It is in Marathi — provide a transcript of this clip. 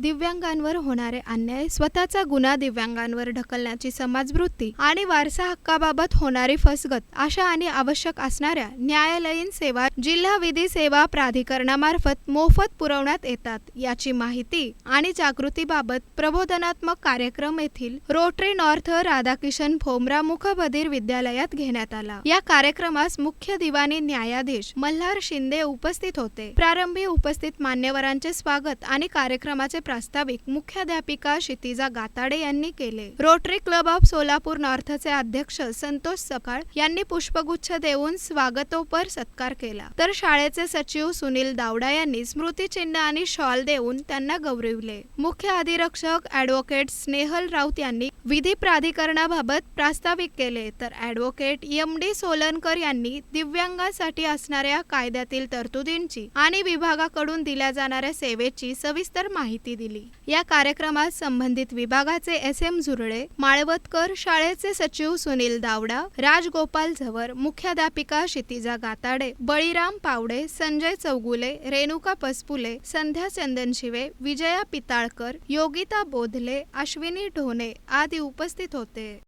दिव्यांगांवर होणारे अन्याय स्वतःचा गुन्हा दिव्यांगांवर ढकलण्याची समाजवृत्ती आणि वारसा हक्काबाबत होणारी फसगत अशा आणि आवश्यक असणाऱ्या न्यायालयीन सेवा जिल्हा विधी सेवा प्राधिकरणामार्फत मोफत पुरवण्यात येतात. याची माहिती आणि जागृतीबाबत प्रबोधनात्मक कार्यक्रम येथील रोटरी नॉर्थ राधाकिशन फोमरा मुखबधीर विद्यालयात घेण्यात आला. या कार्यक्रमास मुख्य दिवाणी न्यायाधीश मल्हार शिंदे उपस्थित होते. प्रारंभी उपस्थित मान्यवरांचे स्वागत आणि कार्यक्रमाचे प्रास्ताविक मुख्याध्यापिका क्षितिजा गाताडे यांनी केले. रोटरी क्लब ऑफ सोलापूर नॉर्थचे अध्यक्ष संतोष सकाळ यांनी पुष्पगुच्छ देऊन स्वागतोपर सत्कार केला. तर शाळेचे सचिव सुनील दावडा यांनी स्मृतिचिन्ह आणि शॉल देऊन त्यांना गौरविले. मुख्य अधिरक्षक ॲडव्होकेट स्नेहल राऊत यांनी विधी प्राधिकरणाबाबत प्रास्ताविक केले. तर ॲडव्होकेट एम डी सोलनकर यांनी दिव्यांगांसाठी असणाऱ्या कायद्यातील तरतुदींची आणि विभागाकडून दिल्या जाणाऱ्या सेवेची सविस्तर माहिती दिली. या कार्यक्रमात संबंधित विभागाचे एस एम झुरळे माळवतकर शाळेचे सचिव सुनील दावडा राजगोपाल झवर मुख्याध्यापिका क्षितिजा गाताडे बळीराम पावडे संजय चौगुले रेणुका पसपुले संध्या चंदनशिवे विजया पिताळकर योगिता बोधले अश्विनी ढोणे आदी उपस्थित होते.